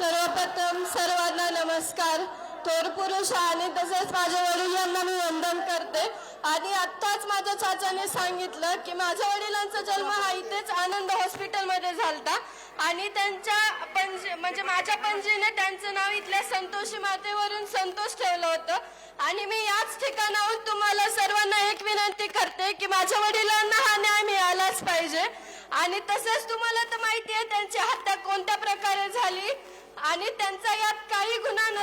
सर्वप्रथम सर्वांना नमस्कार. थोर पुरुष आणि तसेच माझ्या वडिलांना मी वंदन करते. आणि आत्ताच माझ्या चाचाने सांगितलं की माझ्या वडिलांचा जन्म हा इथेच आनंद हॉस्पिटलमध्ये झालता. आणि त्यांच्या पणजी म्हणजे माझ्या पणजीने त्यांचं नाव इथल्या संतोषी मातेवरून संतोष ठेवलं होतं. आणि मी याच ठिकाणाहून तुम्हाला सर्वांना एक विनंती करते की माझ्या वडिलांना हा न्याय मिळालाच पाहिजे. आणि तसंच तुम्हाला तर माहिती आहे त्यांची हत्या कोणत्या प्रकारे झाली आणि त्यांचा यात काही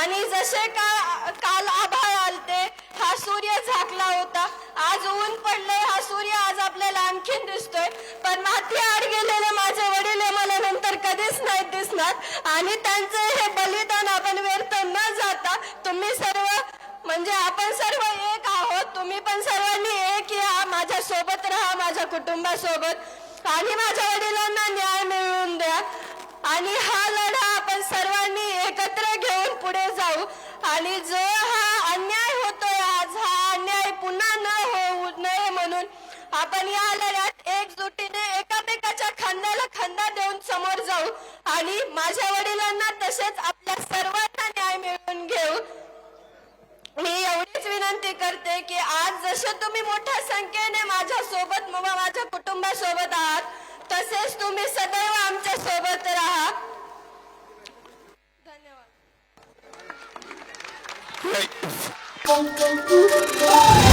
आणि जसे का काल आभाळ आलते हा सूर्य झाकला होता. आज ऊन पडलंय हा सूर्य आज आपल्याला आणखीन दिसतोय. पण माती आड गेलेले माझे वडील मला नंतर कधीच नाही दिसणार. आणि त्यांचे हे बलिदान आपण व्यर्थ न जाता तुम्ही सर्व म्हणजे आपण सर्व एक आहोत तुम्ही पण सर्वांनी एक या माझ्या सोबत राहा माझ्या कुटुंबासोबत. आणि माझ्या वडिलांना न्याय मिळवून द्या. आणि हा लढा आणि जो हा अन्याय होतोय आज हा अन्याय पुन्हा न होऊ नये म्हणून आपण या लढ्यात एकजुटीने एकामेकाच्या खांद्याला खांदा देऊन समोर जाऊ आणि माझ्या वडिलांना तसेच आपल्या सर्वांना न्याय मिळवून घेऊ. मी एवढीच विनंती करते की आज जसे तुम्ही मोठ्या संख्येने माझ्या सोबत माझ्या कुटुंबासोबत आहात तसेच तुम्ही सदैव आमच्यासोबत はい。